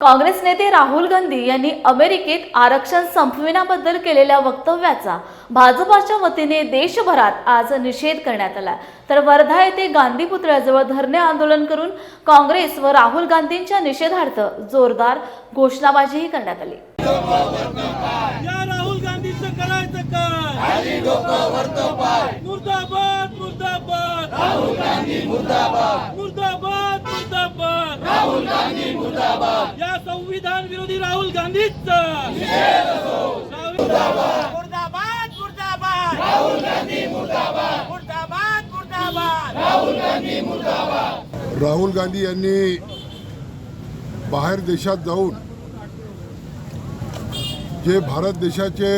काँग्रेस नेते राहुल गांधी यांनी अमेरिकेत आरक्षण संपविण्याबद्दल केलेल्या वक्तव्याचा भाजपाच्या वतीने देशभरात आज निषेध करण्यात आला. तर वर्धा येथे गांधी पुतळ्याजवळ धरणे आंदोलन करून काँग्रेस व राहुल गांधींच्या निषेधार्थ जोरदार घोषणाबाजीही करण्यात आली. या राहुल गांधीचं करायचं काय? मुर्दाबाद मुर्दाबाद राहुल गांधी मुर्दाबाद मुर्दाबाद. मुर्दाबाद राहुल गांधी मुर्दाबाद. या संविधान विरोधी राहुल गांधीचं. मुर्दाबाद. मुर्दाबाद राहुल गांधी मुर्दाबाद. मुर्दाबाद मुर्दाबाद. राहुल गांधी यांनी बाहेर देशात जाऊन जे भारत देशाचे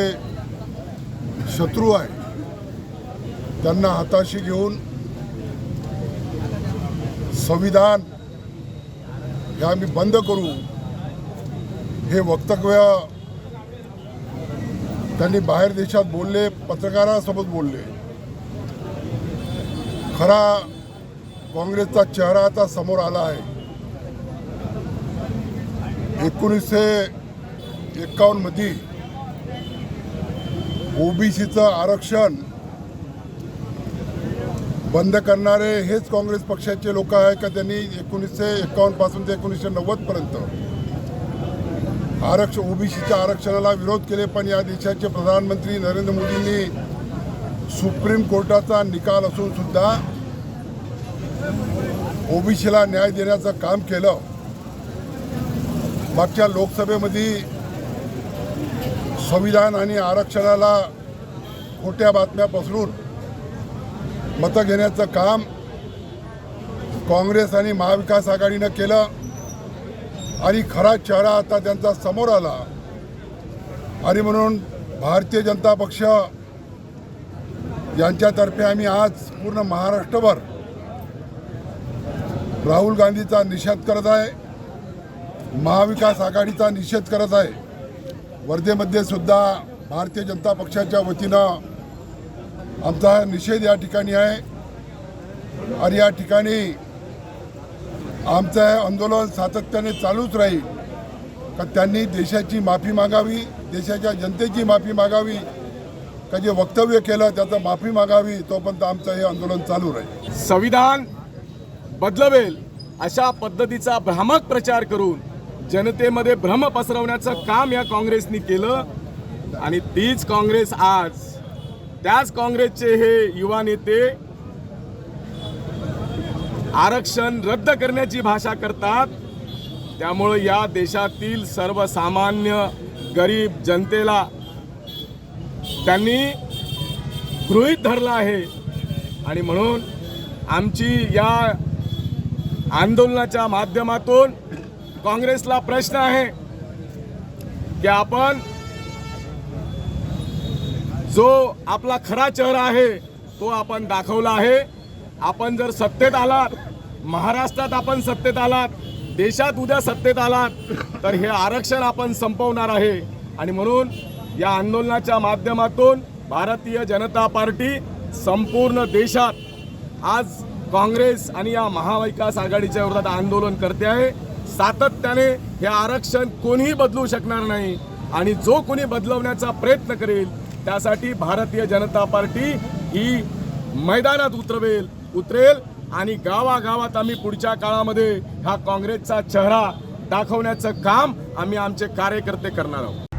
शत्रू आहे त्यांना हाताशी घेऊन संविधान हे आम्ही बंद करू. हे वक्तव्य त्यांनी बाहेर देशात बोलले पत्रकारांसोबत बोलले. खरा काँग्रेसचा चेहरा आता समोर आला आहे. एकोणीसशे एकावन्नमध्ये ओबीसीचं आरक्षण बंद करणारे हेच काँग्रेस पक्षाचे लोक आहे का त्यांनी एकोणीसशे एकावन्नपासून ते एकोणीसशे नव्वदपर्यंत आरक्षण ओबीसीच्या आरक्षणाला विरोध केले पण या देशाचे प्रधानमंत्री नरेंद्र मोदींनी सुप्रीम कोर्टाचा निकाल असून सुद्धा ओबीसीला न्याय देण्याचं काम केलं. मागच्या लोकसभेमध्ये संविधान आणि आरक्षणाला खोट्या बातम्या पसरून मतं घेण्याचं काम काँग्रेस आणि महाविकास आघाडीनं केलं आणि खरा चेहरा आता त्यांचा समोर आला. आणि म्हणून भारतीय जनता पक्ष यांच्यातर्फे आम्ही आज पूर्ण महाराष्ट्रभर राहुल गांधीचा निषेध करत आहे. महाविकास आघाडीचा निषेध करत आहे. वर्धेमध्ये सुद्धा भारतीय जनता पक्षाच्या वतीनं आमचा निषेध या ठिकाणी आहे. आणि या ठिकाणी आमचं हे आंदोलन सातत्याने चालूच राहील. का त्यांनी देशाची माफी मागावी देशाच्या जनतेची माफी मागावी का जे वक्तव्य केलं त्याचं माफी मागावी तोपर्यंत आमचं हे आंदोलन चालू राहील. संविधान बदलवेल अशा पद्धतीचा भ्रामक प्रचार करून जनतेमध्ये भ्रम पसरवण्याचं काम या काँग्रेसनी केलं. आणि तीच काँग्रेस आज त्याच काँग्रेसचे हे युवा नेते आरक्षण रद्द करण्याची भाषा करतात. त्यामुळं या देशातील सर्वसामान्य गरीब जनतेला त्यांनी गृहीत धरलं आहे. आणि म्हणून आमची या आंदोलनाच्या माध्यमातून काँग्रेसला प्रश्न आहे की आपण जो आपला खरा चेहरा आहे तो आपण दाखवला आहे. आपण जर सत्तेत आलात महाराष्ट्रात आपण सत्तेत आलात देशात उद्या सत्तेत आलात तर हे आरक्षण आपण संपवणार आहे. आणि म्हणून या आंदोलनाच्या माध्यमातून भारतीय जनता पार्टी संपूर्ण देशात आज काँग्रेस आणि या महाविकास आघाडीच्या विरोधात आंदोलन करते आहे. सातत्याने हे आरक्षण कोणीही बदलू शकणार नाही. आणि जो कोणी बदलवण्याचा प्रयत्न करेल त्यासाठी भारतीय जनता पार्टी ही मैदानात उतरवेल उतरेल आणि गावागावात आम्ही पुढच्या काळामध्ये हा काँग्रेसचा चेहरा दाखवण्याचं काम आम्ही आमचे कार्यकर्ते करणार आहोत.